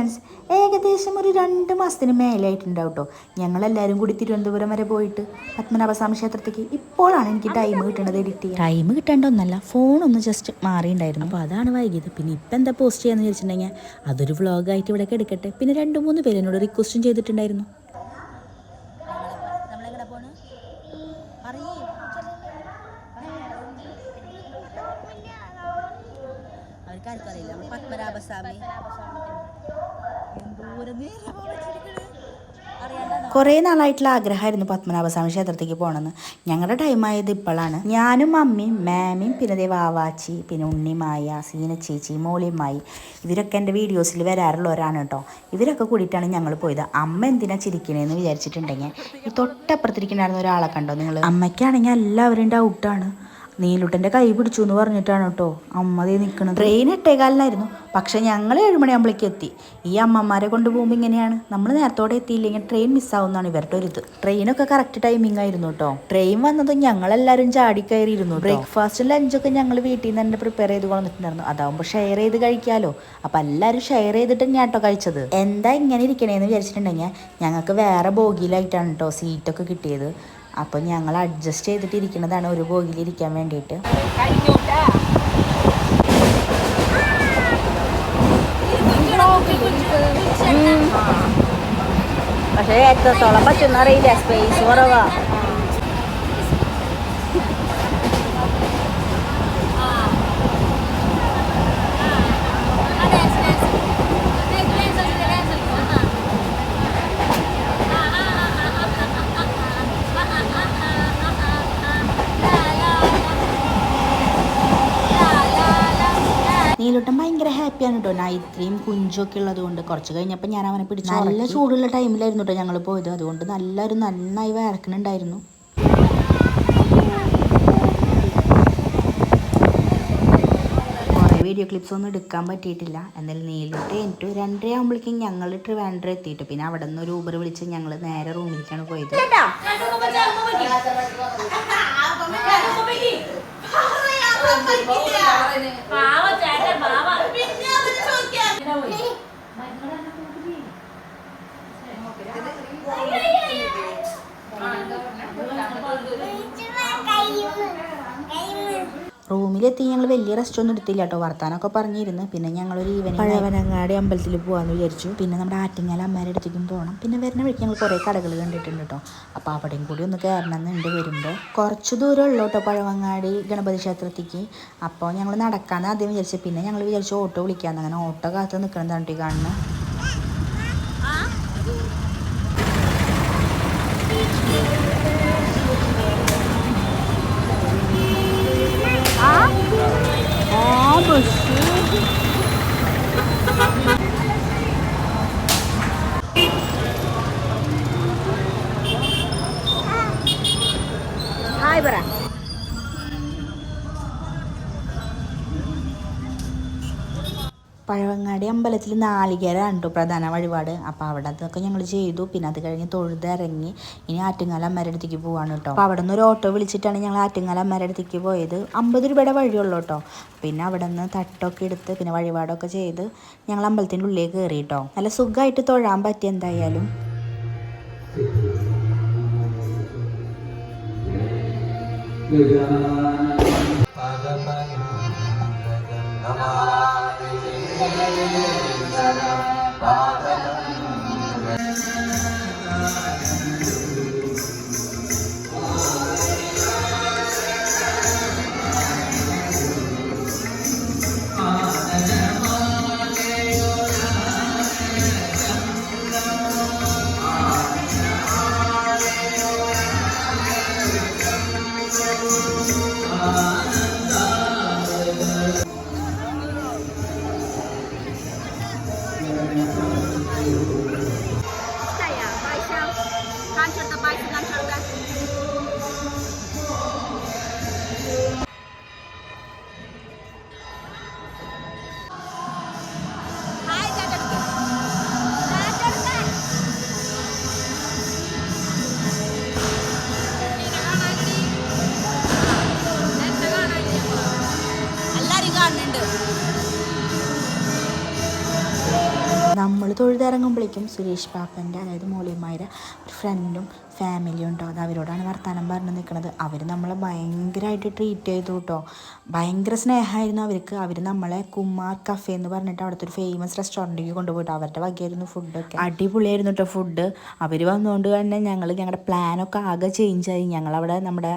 Friends ഏകദേശം ഒരു രണ്ട് മാസത്തിന് മേലായിട്ടുണ്ടാവും കേട്ടോ ഞങ്ങളെല്ലാവരും കൂടി തിരുവനന്തപുരം വരെ പോയിട്ട് പത്മനാഭസ്വാമി ക്ഷേത്രത്തേക്ക് ഇപ്പോഴാണ് എനിക്ക് ടൈം കിട്ടുന്നത് എഡിറ്റ് ചെയ്യാൻ. ടൈം കിട്ടേണ്ടൊന്നല്ല ഫോണൊന്ന് ജസ്റ്റ് മാറിയിട്ടുണ്ടായിരുന്നു. അപ്പോൾ അതാണ് വൈകിയത്. പിന്നെ ഇപ്പം എന്താ പോസ്റ്റ് ചെയ്യാന്ന് വിചാരിച്ചിട്ടുണ്ടെങ്കിൽ അതൊരു വ്ളോഗായിട്ട് ഇവിടെ എടുക്കട്ടെ. പിന്നെ രണ്ട് മൂന്ന് പേര് എന്നോട് റിക്വസ്റ്റും ചെയ്തിട്ടുണ്ടായിരുന്നു അവർക്കാർക്കറിയില്ല നമ്മൾ പത്മനാഭസ്വാമി എന്തോരം നേരം അറിയാണ്ടാ കുറേ നാളായിട്ടുള്ള ആഗ്രഹമായിരുന്നു പത്മനാഭസ്വാമി ക്ഷേത്രത്തേക്ക് പോകണമെന്ന്. ഞങ്ങളുടെ ടൈം ആയത് ഇപ്പോഴാണ്. ഞാനും അമ്മയും മാമിയും പിന്നെ വാവാച്ചി പിന്നെ ഉണ്ണിമായ സീന ചേച്ചി മോളിയമ്മായി ഇവരൊക്കെ എന്റെ വീഡിയോസിൽ വരാറുള്ളവരാണ് കേട്ടോ. ഇവരൊക്കെ കൂടിയിട്ടാണ് ഞങ്ങൾ പോയത്. അമ്മ എന്തിനാ ചിരിക്കണേന്ന് വിചാരിച്ചിട്ടുണ്ടെങ്കിൽ ഈ തൊട്ടപ്പുറത്തിരിക്കണായിരുന്ന ഒരാളെ കണ്ടോ നിങ്ങൾ അമ്മയ്ക്കാണെങ്കിൽ എല്ലാവരും ഡൗട്ടാണ് നീലുട്ടന്റെ കൈ പിടിച്ചു എന്ന് പറഞ്ഞിട്ടാണ് കേട്ടോ. അമ്മ ദേ നിൽക്കുന്നത് ട്രെയിൻ എട്ടേകാലിനായിരുന്നു. പക്ഷെ ഞങ്ങൾ ഏഴുമണിയാകുമ്പോഴേക്ക് എത്തി. ഈ അമ്മമാരെ കൊണ്ട് പോകുമ്പോൾ ഇങ്ങനെയാണ്. നമ്മൾ നേരത്തോടെ എത്തിയില്ലെങ്കിൽ ട്രെയിൻ മിസ്സാവുന്നതാണ് ഇവരുടെ ഒരു ഇത്. ട്രെയിനൊക്കെ കറക്റ്റ് ടൈമിംഗ് ആയിരുന്നു കേട്ടോ. ട്രെയിൻ വന്നത് ഞങ്ങളെല്ലാവരും ചാടി കയറിയിരുന്നു ബ്രേക്ക്ഫാസ്റ്റും ലഞ്ചൊക്കെ ഞങ്ങൾ വീട്ടിൽ നിന്ന് തന്നെ പ്രിപ്പയർ ചെയ്ത് കൊണ്ടിട്ടുണ്ടായിരുന്നു അതാവുമ്പോൾ ഷെയർ ചെയ്ത് കഴിക്കാമല്ലോ അപ്പം എല്ലാവരും ഷെയർ ചെയ്തിട്ട് ഞാൻ കേട്ടോ കഴിച്ചത്. എന്താ ഇങ്ങനെ ഇരിക്കണേന്ന് വിചാരിച്ചിട്ടുണ്ടെങ്കിൽ ഞങ്ങൾക്ക് വേറെ ബോഗിയിലായിട്ടാണ് കേട്ടോ സീറ്റൊക്കെ കിട്ടിയത്. അപ്പം ഞങ്ങൾ അഡ്ജസ്റ്റ് ചെയ്തിട്ട് ഇരിക്കുന്നതാണ് ഒരു ബോഗിലിരിക്കാൻ വേണ്ടിയിട്ട്. പക്ഷേ എത്രത്തോളം പറ്റുന്ന അറിയില്ല സ്പേസ് കുറവാ. നീലുട്ടൻ ഭയങ്കര ഹാപ്പിയാണ് കേട്ടോ നൈത്രിയും കുഞ്ചും കുഞ്ചൊക്കെ ഉള്ളത് കൊണ്ട് കുറച്ച് കഴിഞ്ഞപ്പോൾ ഞാൻ അവനെ പിടിച്ചു നല്ല ചൂടുള്ള ടൈമിലായിരുന്നു കേട്ടോ ഞങ്ങൾ പോയത്. അതുകൊണ്ട് നല്ലൊരു നന്നായി വരക്കണുണ്ടായിരുന്നു കുറേ വീഡിയോ ക്ലിപ്സ് ഒന്നും എടുക്കാൻ പറ്റിയിട്ടില്ല. എന്നാലും നീലിട്ട് എനിക്ക് രണ്ടര ആകുമ്പോഴേക്കും ഞങ്ങൾ ട്രിവാൻഡ്രം എത്തിയിട്ട്. പിന്നെ അവിടെ നിന്ന് ഒരു ഊബർ വിളിച്ച് ഞങ്ങൾ നേരെ റൂമിലേക്കാണ് പോയത്. പാവ ചേട്ടൻ പാവ. പിന്നെ റൂമിലെത്തി ഞങ്ങൾ വലിയ റെസ്റ്റ് ഒന്നും എടുത്തില്ല കേട്ടോ വർത്താനൊക്കെ പറഞ്ഞിരുന്നു. പിന്നെ ഞങ്ങളൊരു ഈവനിങ് പഴവനങ്ങാടി അമ്പലത്തിൽ പോകാമെന്ന് വിചാരിച്ചു. പിന്നെ നമ്മുടെ ആറ്റിങ്ങാല അമ്മേരുടെ അടുത്തേക്കും പോകണം പിന്നെ വരുന്ന വഴിക്ക് ഞങ്ങൾ കുറേ കടകൾ കണ്ടിട്ടുണ്ട് കേട്ടോ അപ്പോൾ അവിടെയും കൂടി ഒന്ന് കയറണം എന്നുണ്ട് വരുമ്പോൾ കുറച്ച് ദൂരം ഉള്ളൂ കേട്ടോ പഴവങ്ങാടി ഗണപതി ക്ഷേത്രത്തേക്ക്. അപ്പോൾ ഞങ്ങൾ നടക്കാമെന്ന് ആദ്യം വിചാരിച്ചു. പിന്നെ ഞങ്ങൾ വിചാരിച്ചു ഓട്ടോ വിളിക്കാമെന്ന് അങ്ങനെ ഓട്ടോ കാത്ത് നിൽക്കണം തണ്ടി കാണുന്നത് ഹായ് പഴവങ്ങാടി അമ്പലത്തിൽ നാളികേര കേട്ടോ പ്രധാന വഴിപാട്? അപ്പോൾ അവിടെ അതൊക്കെ ഞങ്ങൾ ചെയ്തു. പിന്നെ അത് കഴിഞ്ഞ് തൊഴുതിറങ്ങി ഇനി ആറ്റുങ്ങാല അമ്മയുടെ അടുത്തേക്ക് പോവാണ് കേട്ടോ അപ്പോൾ അവിടെ നിന്ന് ഒരു ഓട്ടോ വിളിച്ചിട്ടാണ് ഞങ്ങൾ ആറ്റുങ്ങാല അമ്മയുടെ അടുത്തേക്ക് പോയത്. അമ്പത് രൂപയുടെ വഴിയുള്ളൂ കേട്ടോ പിന്നെ അവിടെ നിന്ന് തട്ടൊക്കെ എടുത്ത് പിന്നെ വഴിപാടൊക്കെ ചെയ്ത് ഞങ്ങൾ അമ്പലത്തിന്റെ ഉള്ളിലേക്ക് കയറി കേട്ടോ നല്ല സുഖമായിട്ട് തൊഴാൻ പറ്റി എന്തായാലും. Namaha ीतरा നമ്മൾ തൊഴുതിറങ്ങുമ്പോഴേക്കും സുരേഷ് പാപ്പന്റെ അതായത് മോളിയമ്മയുടെ ഒരു ഫ്രണ്ടും ഫാമിലിയും ഉണ്ടോ? അത് അവരോടാണ് വർത്തമാനം പറഞ്ഞു നിൽക്കുന്നത് അവർ നമ്മളെ ഭയങ്കരമായിട്ട് ട്രീറ്റ് ചെയ്തു കേട്ടോ ഭയങ്കര സ്നേഹമായിരുന്നു അവർക്ക്. അവർ നമ്മളെ കുമാർ കഫേ എന്ന് പറഞ്ഞിട്ട് അവിടുത്തെ ഒരു ഫേമസ് റെസ്റ്റോറന്റിലേക്ക് കൊണ്ടുപോയിട്ട് അവരുടെ വകയായിരുന്നു ഫുഡൊക്കെ അടിപൊളിയായിരുന്നു കേട്ടോ ഫുഡ് അവർ വന്നുകൊണ്ട് തന്നെ ഞങ്ങൾ ഞങ്ങളുടെ പ്ലാനൊക്കെ ആകെ ചേഞ്ച് ആയി. ഞങ്ങളവിടെ നമ്മുടെ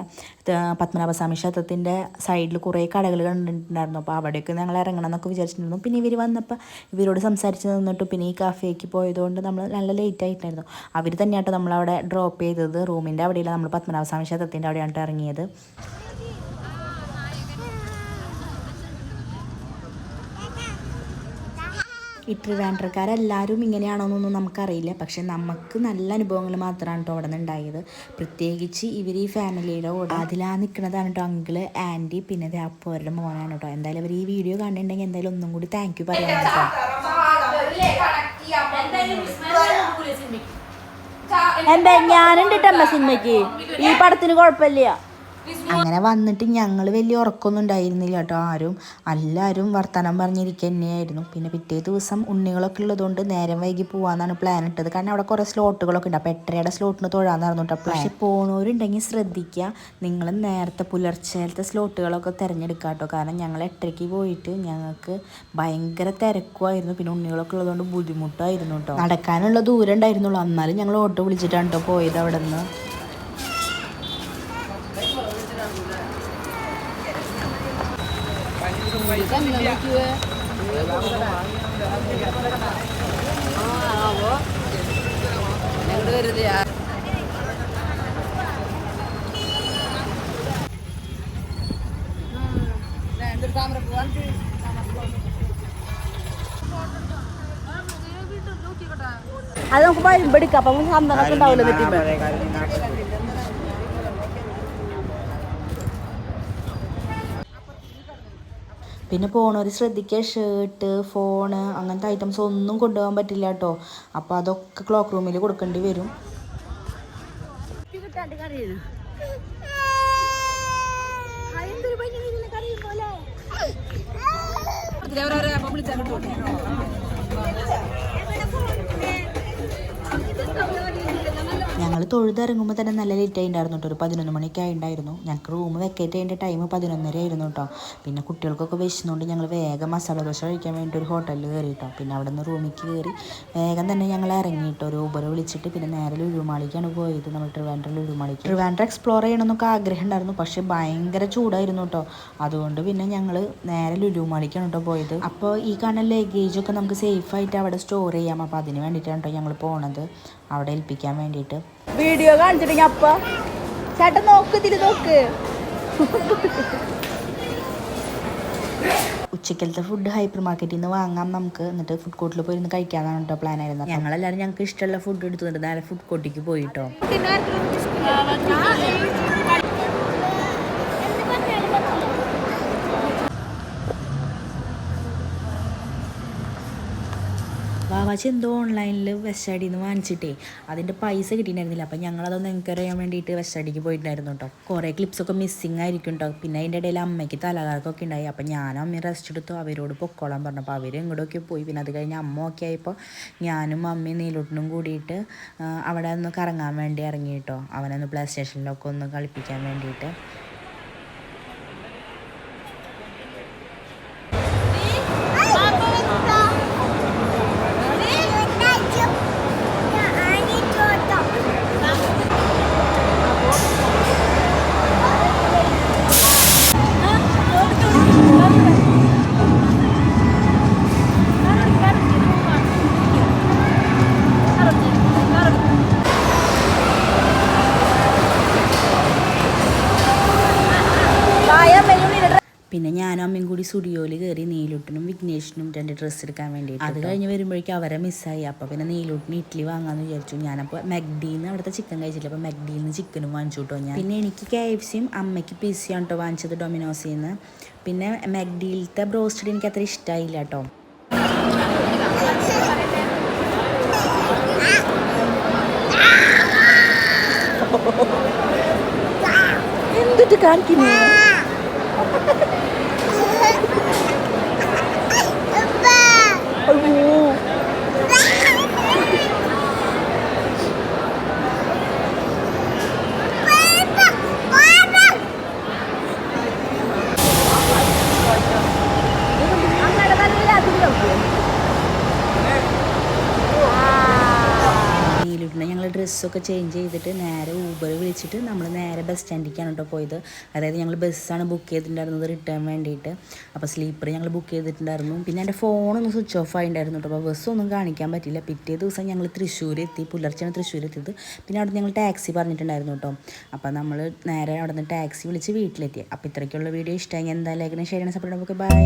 പത്മനാഭസ്വാമി ക്ഷേത്രത്തിന്റെ സൈഡിൽ കുറേ കടകൾ കണ്ടിട്ടുണ്ടായിരുന്നു. അപ്പോൾ അവിടെയൊക്കെ ഞങ്ങൾ ഇറങ്ങണം എന്നൊക്കെ വിചാരിച്ചിട്ടുണ്ടായിരുന്നു. പിന്നെ ഇവർ വന്നപ്പോൾ ഇവരോട് സംസാരിച്ച് നിന്നിട്ട് പിന്നെ ഈ കാഫേക്ക് പോയതുകൊണ്ട് നമ്മൾ നല്ല ലേറ്റ് ആയിട്ടുണ്ടായിരുന്നു. അവർ തന്നെയാട്ടോ നമ്മളവിടെ ഡ്രോപ്പ് ചെയ്തത്. റൂമിന്റെ അവിടെയില്ല നമ്മൾ പത്മനാഭസ്വാമി ക്ഷേത്രത്തിന്റെ അവിടെയാണ് ഇറങ്ങിയത്. ഈ ട്രിവാൻഡ്രക്കാരെല്ലാവരും ഇങ്ങനെയാണോന്നൊന്നും നമുക്കറിയില്ല. പക്ഷെ നമുക്ക് നല്ല അനുഭവങ്ങൾ മാത്രമാണ് കേട്ടോ അവിടെ ഉണ്ടായത്. പ്രത്യേകിച്ച് ഇവർ ഈ ഫാമിലിയുടെ കൂടെ അതിലാ നിൽക്കുന്നതാണ് കേട്ടോ അങ്കിൾ ആന്റി പിന്നെ ദേ അപ്പോരുടെ മോനാണ് കേട്ടോ. എന്തായാലും അവർ ഈ വീഡിയോ കണ്ടിട്ടുണ്ടെങ്കിൽ എന്തായാലും ഒന്നും കൂടി താങ്ക് യു പറയാൻ കേട്ടോ എന്താ ഞാനുണ്ട് അമ്മ സിനിമയ്ക്ക്. ഈ പടത്തിന് കുഴപ്പമില്ല. അങ്ങനെ വന്നിട്ട് ഞങ്ങൾ വലിയ ഉറക്കമൊന്നും ഉണ്ടായിരുന്നില്ല കേട്ടോ. ആരും എല്ലാവരും വർത്തമാനം പറഞ്ഞിരിക്കുക തന്നെയായിരുന്നു. പിന്നെ പിറ്റേ ദിവസം ഉണ്ണികളൊക്കെ ഉള്ളതുകൊണ്ട് നേരം വൈകി പോകാന്നാണ് പ്ലാൻ ഇട്ടത്. കാരണം അവിടെ കുറേ സ്ലോട്ടുകളൊക്കെ ഉണ്ട്. അപ്പോൾ എട്ടരയുടെ സ്ലോട്ടിന് തൊഴാന്നായിരുന്നു കേട്ടോ പക്ഷെ പോണവരുണ്ടെങ്കിൽ ശ്രദ്ധിക്കുക. നിങ്ങൾ നേരത്തെ പുലർച്ചേലത്തെ സ്ലോട്ടുകളൊക്കെ തിരഞ്ഞെടുക്കുക കേട്ടോ. കാരണം ഞങ്ങൾ എട്ടരയ്ക്ക് പോയിട്ട് ഞങ്ങൾക്ക് ഭയങ്കര തിരക്കുമായിരുന്നു. പിന്നെ ഉണ്ണികളൊക്കെ ഉള്ളതുകൊണ്ട് ബുദ്ധിമുട്ടായിരുന്നു കേട്ടോ. നടക്കാനുള്ള ദൂരം ഉണ്ടായിരുന്നുള്ളൂ. എന്നാലും ഞങ്ങൾ ഓട്ടോ വിളിച്ചിട്ടാണ് കേട്ടോ പോയത് അവിടെ നിന്ന് അത് നമുക്ക് വരുമ്പോ എടുക്കാം അപ്പൊ സന്തനൊക്കെ ഉണ്ടാവില്ല തെറ്റുമ്പോ പിന്നെ പോണവർ ശ്രദ്ധിക്കുക ഷേർട്ട് ഫോണ് അങ്ങനത്തെ ഐറ്റംസ് ഒന്നും കൊണ്ടുപോകാൻ പറ്റില്ല കേട്ടോ അപ്പോൾ അതൊക്കെ ക്ലോക്ക് റൂമിൽ കൊടുക്കേണ്ടി വരും. ഞങ്ങൾ തൊഴുതിറങ്ങുമ്പോൾ തന്നെ നല്ല ലേറ്റ് ആയിട്ടുണ്ടായിരുന്നു കേട്ടോ ഒരു പതിനൊന്ന് മണിക്കായി ഉണ്ടായിരുന്നു ഞങ്ങൾക്ക് റൂം വെക്കേറ്റ് ചെയ്യേണ്ട ടൈം പതിനൊന്നര ആയിരുന്നു കേട്ടോ പിന്നെ കുട്ടികൾക്കൊക്കെ വിശന്നുകൊണ്ട് ഞങ്ങൾ വേഗം മസാല ദോശ കഴിക്കാൻ വേണ്ടി ഒരു ഹോട്ടലിൽ കയറി കേട്ടോ പിന്നെ അവിടെ നിന്ന് റൂമിലേക്ക് കയറി വേഗം തന്നെ ഞങ്ങൾ ഇറങ്ങിയിട്ടോ ഒരു ഊബർ വിളിച്ചിട്ട് പിന്നെ നേരെ ലുലുമാളിക്കാണ് പോയത്. നമ്മൾ ട്രിവാൻഡ്രം ലുലുമാളിക്ക്. ട്രിവാൻഡ്ര എക്സ്പ്ലോർ ചെയ്യണമെന്നൊക്കെ ആഗ്രഹം ഉണ്ടായിരുന്നു പക്ഷേ ഭയങ്കര ചൂടായിരുന്നു കേട്ടോ അതുകൊണ്ട് പിന്നെ ഞങ്ങൾ നേരെ ലുലുമാളിക്കാണ് കേട്ടോ പോയത്. അപ്പോൾ ഈ കാണുന്ന ലഗേജൊക്കെ നമുക്ക് സേഫായിട്ട് അവിടെ സ്റ്റോർ ചെയ്യാം. അപ്പോൾ അതിന് വേണ്ടിയിട്ടാണ് കേട്ടോ ഞങ്ങൾ പോണത്. അവിടെ ഏൽപ്പിക്കാൻ വേണ്ടിയിട്ട്. വീഡിയോ കാണിച്ചിട്ടുണ്ടെങ്കിൽ അപ്പ. ചേട്ടൻ നോക്ക് ഇതിൽ നോക്ക്. ഉച്ചക്കലത്തെ ഫുഡ് ഹൈപ്പർ മാർക്കറ്റിൽ നിന്ന് വാങ്ങാം നമുക്ക്. എന്നിട്ട് ഫുഡ് കോർട്ടിൽ പോയി ഇരുന്ന് കഴിക്കാന്നാണ് കേട്ടോ പ്ലാൻ ആയിരുന്നത്. ഞങ്ങളെല്ലാവരും ഞങ്ങൾക്ക് ഇഷ്ടമുള്ള ഫുഡ് എടുത്തുകൊണ്ട് നേരെ ഫുഡ് കോർട്ടിലേക്ക് പോയിട്ടോ വാവാച്ചി എന്തോ ഓൺലൈനിൽ വെസ്റ്റ് ഐഡിയിൽ നിന്ന് വാങ്ങിച്ചിട്ടേ. അതിന്റെ പൈസ കിട്ടിയിട്ടുണ്ടായിരുന്നില്ല. അപ്പം ഞങ്ങളതൊന്ന് എൻക്വയറി ചെയ്യാൻ വേണ്ടിയിട്ട് വെച്ചടിക്ക് പോയിട്ടുണ്ടായിരുന്നു കേട്ടോ കുറേ ക്ലിപ്സൊക്കെ മിസ്സിങ് ആയിരിക്കും കേട്ടോ പിന്നെ അതിന്റെ ഇടയിൽ അമ്മയ്ക്ക് തലകറക്കൊക്കെ ഉണ്ടായി. അപ്പം ഞാനും അമ്മയും റെസ്റ്റ് എടുത്തു. അവരോട് പൊക്കോളാൻ പറഞ്ഞു അപ്പോൾ അവർ ഇങ്ങോട്ടൊക്കെ പോയി. പിന്നെ അത് കഴിഞ്ഞ് അമ്മ ഒക്കെ ആയപ്പോൾ ഞാനും അമ്മയും നീലൂട്ടനും കൂടിയിട്ട് അവിടെ ഒന്ന് കറങ്ങാൻ വേണ്ടി ഇറങ്ങി കേട്ടോ അവനൊന്ന് പ്ലേ സ്റ്റേഷനിലൊക്കെ ഒന്ന് കളിപ്പിക്കാൻ വേണ്ടിയിട്ട്. പിന്നെ ഞാനും അമ്മയും കൂടി സ്റ്റുഡിയോയിൽ കയറി നീലൂട്ടിനും വിഘ്നേഷിനും രണ്ട് ഡ്രസ്സ് എടുക്കാൻ വേണ്ടി അത് കഴിഞ്ഞ് വരുമ്പോഴേക്കും അവരെ മിസ്സായി അപ്പോൾ പിന്നെ നീലൂട്ടിന് ഇഡ്ഡലി വാങ്ങാന്ന് വിചാരിച്ചു. ഞാനപ്പോൾ മെഗ്ഡീന്ന് അവിടുത്തെ ചിക്കൻ കഴിച്ചില്ല. അപ്പോൾ മെഗ്ഡിയിൽ നിന്ന് ചിക്കനും വാങ്ങിച്ചു കേട്ടോ ഞാൻ. പിന്നെ എനിക്ക് കെ എഫ് സിയും അമ്മയ്ക്ക് പിസിയാണ് കേട്ടോ വാങ്ങിച്ചത് ഡൊമിനോസിൽ നിന്ന് പിന്നെ മെഗ്ഡിയിലത്തെ ബ്രോസ്റ്റഡ് എനിക്ക് അത്ര ഇഷ്ടമായില്ല കേട്ടോ എന്തിട്ട് കാണിക്കുന്നേ? ഡ്രസ്സൊക്കെ ചേഞ്ച് ചെയ്തിട്ട് നേരെ ഊബർ വിളിച്ചിട്ട് നമ്മൾ നേരെ ബസ് സ്റ്റാൻഡിലേക്കാണ് കേട്ടോ പോയത്. അതായത് ഞങ്ങൾ ബസ്സാണ് ബുക്ക് ചെയ്തിട്ടുണ്ടായിരുന്നത് റിട്ടേൺ വേണ്ടിയിട്ട് അപ്പോൾ സ്ലീപ്പർ ഞങ്ങൾ ബുക്ക് ചെയ്തിട്ടുണ്ടായിരുന്നു. പിന്നെ എന്റെ ഫോണൊന്ന് സ്വിച്ച് ഓഫ് ആയിട്ടുണ്ടായിരുന്നു കേട്ടോ അപ്പോൾ ബസ്സൊന്നും കാണിക്കാൻ പറ്റില്ല പിറ്റേ ദിവസം ഞങ്ങൾ തൃശ്ശൂർ എത്തി പുലർച്ചെയാണ് തൃശ്ശൂർ എത്തിയത് പിന്നെ അവിടെ ഞങ്ങൾ ടാക്സി പറഞ്ഞിട്ടുണ്ടായിരുന്നു കേട്ടോ അപ്പോൾ നമ്മൾ നേരെ അവിടെ നിന്ന് ടാക്സി വിളിച്ച് വീട്ടിലെത്തി. അപ്പോൾ ഇത്രയ്ക്കുള്ള വീഡിയോ ഇഷ്ടമായി. എന്തായാലും ഷെയർ ചെയ്യണം സപ്പോർട്ട് നമുക്ക് ബൈ